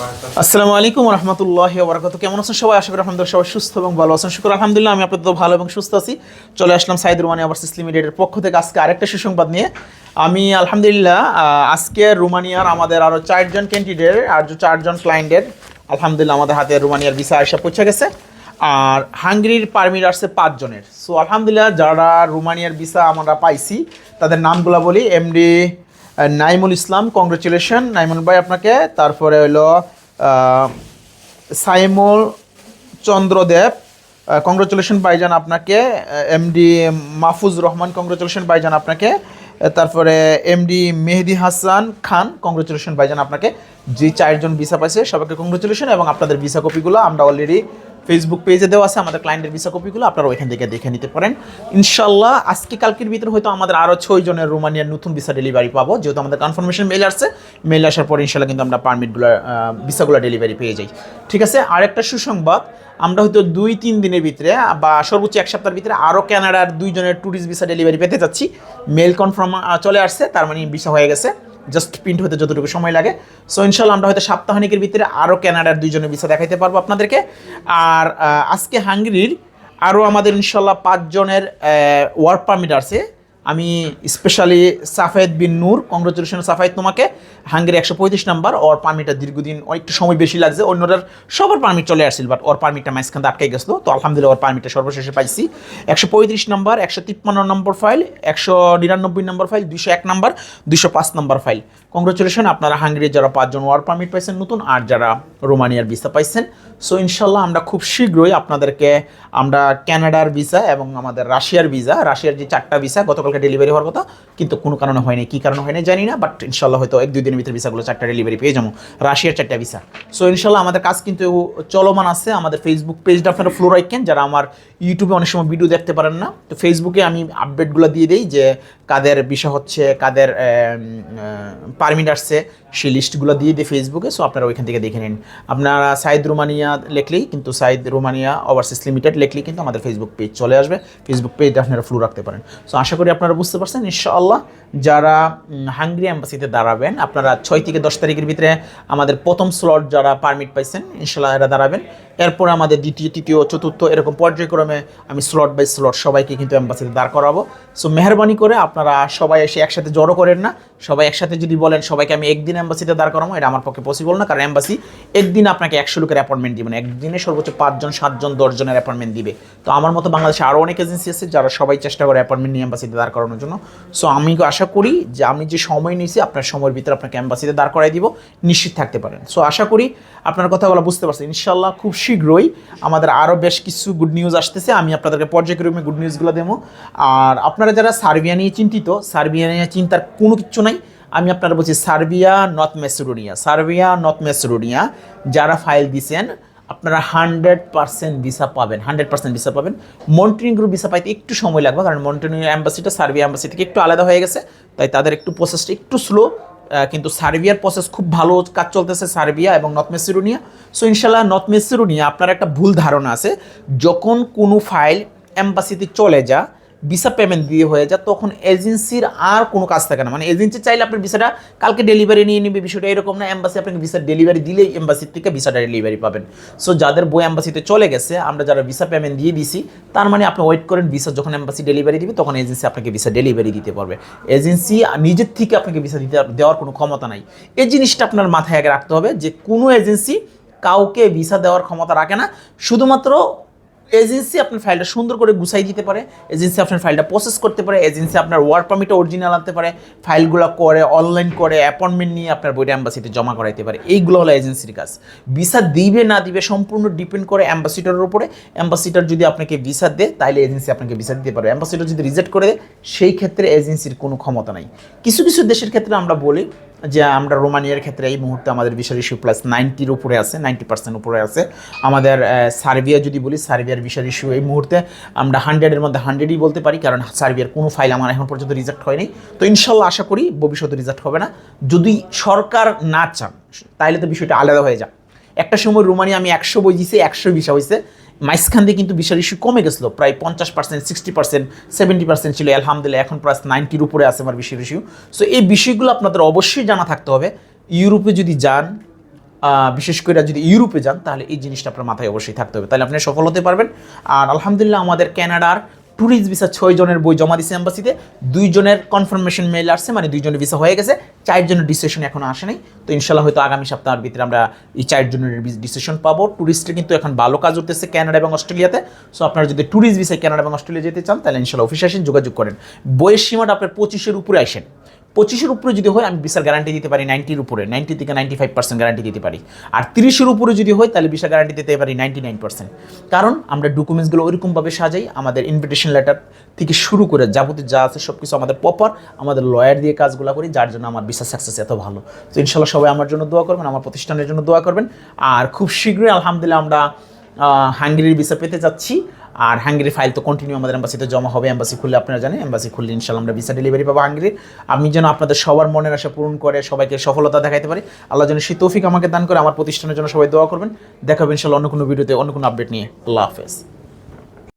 আসসালামু আলাইকুম রহমতুল্লাহ বরকত কেমন আছেন সবাই? আশা করি আলহামদুলিল্লাহ সবাই সুস্থ এবং ভালো আছেন। শুক্র আলহামদুলিল্লাহ, আমি আপনাদের ভালো এবং সুস্থ আছি। চলে আসলাম সাইদ রুমানি ওভারসিস লিমিটেডের পক্ষ থেকে আজকে আরেকটা সুসংবাদ নিয়ে। আমি আলহামদুলিল্লাহ আজকে রুমানিয়ার আমাদের আরও চারজন ক্যান্ডিডেট আর চারজন ক্লায়েন্টের আলহামদুলিল্লাহ আমাদের হাতে রুমানিয়ার ভিসা আসা পৌঁছে গেছে। আর হাঙ্গেরির পারমিট আসছে পাঁচজনের। সো আলহামদুলিল্লাহ, যারা রুমানিয়ার ভিসা আমরা পাইছি, তাদের নামগুলো বলি এমডি নাইমুল ইসলাম কংগ্রেচুলেশন নাইমুল ভাই আপনাকে, তারপরে হলো সাইমুল চন্দ্রদেব। কংগ্রেচুলেশন ভাইজান আপনাকে। এমডি মাহফুজ রহমান কংগ্রেচুলেশন ভাইজান আপনাকে। তারপরে এমডি মেহেদি হাসান খান কংগ্রেচুলেশন ভাইজান আপনাকে। যে চারজন ভিসা পাইছে, সবাইকে কংগ্রেচুলেশন এবং আপনাদের ভিসা কপিগুলো আমরা অলরেডি ফেসবুক পেজে দেওয়া আছে, আমাদের ক্লায়েন্টের ভিসা কপিগুলো আপনারা ওইখান থেকে দেখে নিতে পারেন। ইনশাল্লাহ আজকে কালকের ভিতরে হয়তো আমাদের আরও ছয় জনের রোমানিয়ার নতুন ভিসা ডেলিভারি পাবো, যেহেতু আমাদের কনফার্মেশন মেল আসছে। মেল আসার পর ইনশাল্লাহ কিন্তু আমরা পারমিটগুলো ভিসাগুলো ডেলিভারি পেয়ে যাই। ঠিক আছে, আরেকটা সুসংবাদ, আমরা হয়তো দুই, তিন দিনের ভিতরে, বা সর্বোচ্চ এক সপ্তাহের ভিতরে আরও কানাডার দুইজনের ট্যুরিস্ট ভিসা ডেলিভারি পেতে যাচ্ছি। মেল কনফার্ম চলে আসছে, তার মানে ভিসা হয়ে গেছে। জাস্ট প্রিন্ট হতে যতটুকু সময় লাগে। সো ইনশাল্লাহ আমরা হয়তো সাপ্তাহিকের ভিতরে আরও ক্যানাডার দুইজনের ভিসা দেখাইতে পারব আপনাদেরকে। আর আজকে হাঙ্গেরির আরও আমাদের ইনশাল্লাহ পাঁচজনের ওয়ার্ক পারমিট আছে। আমি স্পেশালি সাফায়েদ বিন নূর, কংগ্রেচুলেশন সাফায়েদ তোমাকে, হাঙ্গেরি একশো পঁয়ত্রিশ নাম্বার, ওর পারমিটটা দীর্ঘদিন অনেকটা সময় বেশি লাগছে, অন্যটার সবার পারমিট চলে আসছিল বাট ওর পারমিটটা মাঝখান আটকে গেছিল, তো আলহামদুলিল্লাহ ওর পারমিটটা সর্বশেষে পাইছি। একশো পঁয়ত্রিশ নাম্বার, একশো তিপ্পান্ন নম্বর ফাইল একশো নিরানব্বই নম্বর ফাইল দুশো এক নাম্বার দুশো পাঁচ নাম্বার ফাইল কংগ্রেচুলেশন, আপনারা হাঙ্গেরির যারা পাঁচজন ওয়ার পারমিট পাইছেন নতুন, আর যারা রোমানিয়ার ভিসা পাইছেন। সো ইনশাল্লাহ আমরা খুব শীঘ্রই আপনাদেরকে, আমরা ক্যানাডার ভিসা এবং আমাদের রাশিয়ার ভিসা রাশিয়ার যে চারটা ভিসা গতকালকে ডেলিভারি হওয়ার কথা, কিন্তু কোনো কারণে হয়নি। কী কারণে হয়নি জানি না বাট ইনশাল্লাহ হয়তো এক দুই দিনের ভিতরে ভিসাগুলো চারটা ডেলিভারি পেয়ে যাব। রাশিয়ার চারটা ভিসা। সো ইনশাল্লাহ আমাদের কাজ কিন্তু চলমান আছে। আমাদের ফেসবুক পেজটা আপনারা ফ্লো রাখেন। যারা আমার ইউটিউবে অনেক সময় ভিডিও দেখতে পারেন না, তো ফেসবুকে আমি আপডেটগুলো দিয়ে দিই যে কাদের বিষয় হচ্ছে, কাদের পারমিট আসছে, সেই লিস্টগুলো দিয়ে দিই ফেসবুকে সো আপনারা ওইখান থেকে দেখে নিন। আপনারা সাইদ রোমানিয়া লিখলেই কিন্তু সাইদ রোমানিয়া ওভারসিস লিমিটেড লিখলেই কিন্তু আমাদের ফেসবুক পেজ চলে আসবে। ফেসবুক পেজটা আপনারা ফ্লো রাখতে পারেন। সো আশা করি আপনারা বুঝতে পারছেন, ইনশাআল্লাহ যারা হাঙ্গরি অ্যাম্বাসিতে দাঁড়াবেন, আপনারা ছয় থেকে দশ তারিখের ভিতরে আমাদের প্রথম স্লট যারা পারমিট পাইছেন ইনশাল্লাহ এরা দাঁড়াবেন। এরপর আমাদের দ্বিতীয়, তৃতীয়, চতুর্থ এরকম পর্যায়ক্রমে আমি স্লট বাই স্লট সবাইকে কিন্তু অ্যাম্বাসিতে দাঁড় করাবো। সো মেহরবানি করে আপনারা সবাই এসে একসাথে জড়ো করেন না। সবাই একসাথে যদি বলেন, সবাইকে আমি একদিন অ্যাম্বাসিতে দাঁড় করাবো, এটা আমার পক্ষে পসিবল না। কারণ অ্যাম্বাসি একদিন আপনাকে একশো লোকের অ্যাপয়েন্টমেন্ট দিবে না। একদিনে সর্বোচ্চ পাঁচজন, সাতজন, দশজনের অ্যাপয়েন্টমেন্ট দিবে। তো আমার মতো বাংলাদেশে আরও অনেক এজেন্সি আছে যারা সবাই চেষ্টা করে অ্যাপয়েন্টমেন্ট নিয়ে অ্যাম্বাসিতে দাঁড় করানোর জন্য। সো আমি আশা করি যে আমি যে সময় নিয়েছি, আপনার সময়ের ভিতরে আপনাকে অ্যাম্বাসিতে দাঁড় করাই দিব। নিশ্চিত থাকতে পারেন। সো আশা করি আপনার কথাগুলো বুঝতে পারছেন। ইনশাল্লাহ খুব শীঘ্রই আমাদের আরও বেশ কিছু গুড নিউজ আসতেছে। আমি আপনাদেরকে পর্যায়ক্রমে গুড নিউজগুলো দেবো। আর আপনারা যারা সার্বিয়া নিয়ে চিন্তিত, সার্বিয়া নিয়ে চিন্তার কোনো কিচ্ছু নাই, আমি আপনারা বলছি Serbia North Macedonia, Serbia North Macedonia, যারা ফাইল দিছেন, আপনারা হান্ড্রেড পার্সেন্ট ভিসা পাবেন হান্ড্রেড পার্সেন্ট ভিসা পাবেন। মন্টিনিগ্রো ভিসা পাইতে একটু সময় লাগবে, কারণ মন্টিনিগ্রো অ্যাম্বাসিটা সার্বিয়া অ্যাম্বাসি থেকে একটু আলাদা হয়ে গেছে, তাই তাদের একটু প্রসেসটা একটু স্লো কিন্তু সার্বিয়ার প্রসেস খুব ভালো কাজ চলতেছে সার্বিয়া এবং নর্থ মেসিরোনিয়া। সো ইনশাল্লাহ নর্থ মেসিরোনিয়া, আপনার একটা ভুল ধারণা আছে। যখন কোনো ফাইল অ্যাম্বাসিতে চলে যা ভিসা পেমেন্ট দিয়ে হয়ে যায়, তখন এজেন্সির আর কোনো কাজ থাকে না। মানে এজেন্সি চাইলে আপনার ভিসাটা কালকে ডেলিভারি নিয়ে নেবে, বিষয়টা এরকম না এম্বাসি আপনাকে ভিসা ডেলিভারি দিলেই এম্বাসির থেকে ভিসাটা ডেলিভারি পাবেন। সো যাদের বই এম্বাসিতে চলে গেছে, আমরা যারা ভিসা পেমেন্ট দিয়ে দিছি, তার মানে আপনি ওয়েট করেন, ভিসা যখন এম্বাসি ডেলিভারি দিবে, তখন এজেন্সি আপনাকে ভিসা ডেলিভারি দিতে পারবে। এজেন্সি নিজের থেকে আপনাকে ভিসা দিতে, দেওয়ার কোনো ক্ষমতা নাই। এই জিনিসটা আপনার মাথায় আগে রাখতে হবে যে, কোনো এজেন্সি কাউকে ভিসা দেওয়ার ক্ষমতা রাখে না। শুধুমাত্র এজেন্সি আপনার ফাইলটা সুন্দর করে গুছাই দিতে পারে, এজেন্সি আপনার ফাইলটা প্রসেস করতে পারে, এজেন্সি আপনার ওয়ার্ক পারমিটটা অরিজিনাল আনতে পারে ফাইলগুলো করে অনলাইন করে অ্যাপয়েন্টমেন্ট নিয়ে আপনার বইটা অ্যাম্বাসিতে জমা করাইতে পারে। এইগুলো হলো এজেন্সির কাজ। ভিসা দিবে না দিবে সম্পূর্ণ ডিপেন্ড করে অ্যাম্বাসিডারের উপরে। অ্যাম্বাসিডার যদি আপনাকে ভিসা দেয় তাহলে এজেন্সি আপনাকে ভিসা দিতে পারবে। অ্যাম্বাসিডার যদি রিজেক্ট করে দেয়, সেই ক্ষেত্রে এজেন্সির কোনো ক্ষমতা নাই। কিছু কিছু দেশের ক্ষেত্রে আমরা বলি যে আমরা রোমানিয়ার ক্ষেত্রে এই মুহূর্তে আমাদের বিশাল ইস্যু প্লাস নাইনটির উপরে আছে নাইনটি পার্সেন্ট উপরে আছে। আমাদের সার্বিয়া যদি বলি, সার্বিয়ার ভিসার ইস্যু এই মুহূর্তে আমরা হান্ড্রেডের মধ্যে হান্ড্রেডই বলতে পারি, কারণ সার্বিয়ার কোনো ফাইল আমার এখন পর্যন্ত রিজেক্ট হয়নি। তো ইনশাল্লাহ আশা করি ভবিষ্যতে রিজেক্ট হবে না। যদি সরকার না চান তাহলে তো বিষয়টা আলাদা হয়ে যাক। একটা সময় রোমানি আমি একশো বই দিয়েছি একশো ভিসা হয়েছে। মাঝখান দিয়ে কিন্তু বিশাল ইস্যু কমে গেছিল, প্রায় পঞ্চাশ percent sixty percent seventy percent ছিল। আলহামদুলিল্লাহ, এখন প্রায় নাইনটির উপরে আছে আমার বিষয়ের ইস্যু সো এই বিষয়গুলো আপনাদের অবশ্যই জানা থাকতে হবে। ইউরোপে যদি যান বিশেষ করে যদি ইউরোপে যান, তাহলে এই জিনিসটা আপনার মাথায় অবশ্যই থাকতে হবে। তাহলে আপনি সফল হতে পারবেন। আর আলহামদুলিল্লাহ, আমাদের কানাডার ট্যুরিস্ট ভিসা ছয় জনের বই জমা দিয়েছে এম্বাসিতে দুইজনের কনফার্মেশন মেল আসছে মানে দুইজনের ভিসা হয়ে গেছে। চারজনের ডিসিশন এখনও আসে নাই। তো ইনশাল্লাহ হয়তো আগামী সপ্তাহের ভিতরে আমরা এই চারজনের ডিসিশন পাবো। ট্যুরিস্টের কিন্তু এখন ভালো কাজ উঠতেছে ক্যানাডা এবং অস্ট্রেলিয়াতে সো আপনারা যদি ট্যুরিস্ট ভিসায় ক্যানাডা এবং অস্ট্রেলিয়া যেতে চান, তাহলে ইনশাল্লাহ অফিসে আসেন, যোগাযোগ করেন। বইয়ের সীমাটা আপনার পঁচিশের উপরে আসেন। পঁচিশের উপরে যদি হয়, আমি বিশাল গ্যারান্টি দিতে পারি নাইনটির উপরে নাইনটি থেকে নাইনটি ফাইভ পার্সেন্ট গ্যারান্টি দিতে পারি। আর তিরিশের উপরে যদি হয়, তাহলে বিশাল গ্যারান্টি দিতে পারি নাইনটি নাইন পার্সেন্ট কারণ আমরা ডকুমেন্টসগুলো ওইরকমভাবে সাজাই, আমাদের ইনভিটেশন লেটার থেকে শুরু করে যাবতীয় যা আছে সব কিছু আমাদের প্রপার আমাদের লয়ার দিয়ে কাজগুলো করি, যার জন্য আমার বিশ্বাস সাকসেস এত ভালো। তো ইনশাল্লাহ সবাই আমার জন্য দোয়া করবেন, আমার প্রতিষ্ঠানের জন্য দোয়া করবেন। আর খুব শীঘ্রই, আলহামদুলিল্লাহ, আমরা হাঙ্গেরির ভিসা পেতে যাচ্ছি। আর হাঙ্গেরি ফাইল তো কন্টিনিউ আমাদের অ্যাম্বাসিতে জমা হবে। অ্যাম্বাসি খুললে আপনারা জানেন এম্বাসি খুললে ইনশাল্লাহ আমরা ভিসা ডেলিভারি পাবো হাঙ্গেরির। আমি যেন আপনাদের সবার মনের আশা পূরণ করে, সবাইকে সফলতা দেখাইতে পারি। আল্লাহ যেন সেই তৌফিক আমাকে দান করে, আমার প্রতিষ্ঠানের জন্য সবাই দোয়া করবেন। দেখাবেন ইনশাল্লাহ অন্য কোনো ভিডিওতে অন্য কোনো আপডেট নিয়ে। আল্লাহ হাফেজ।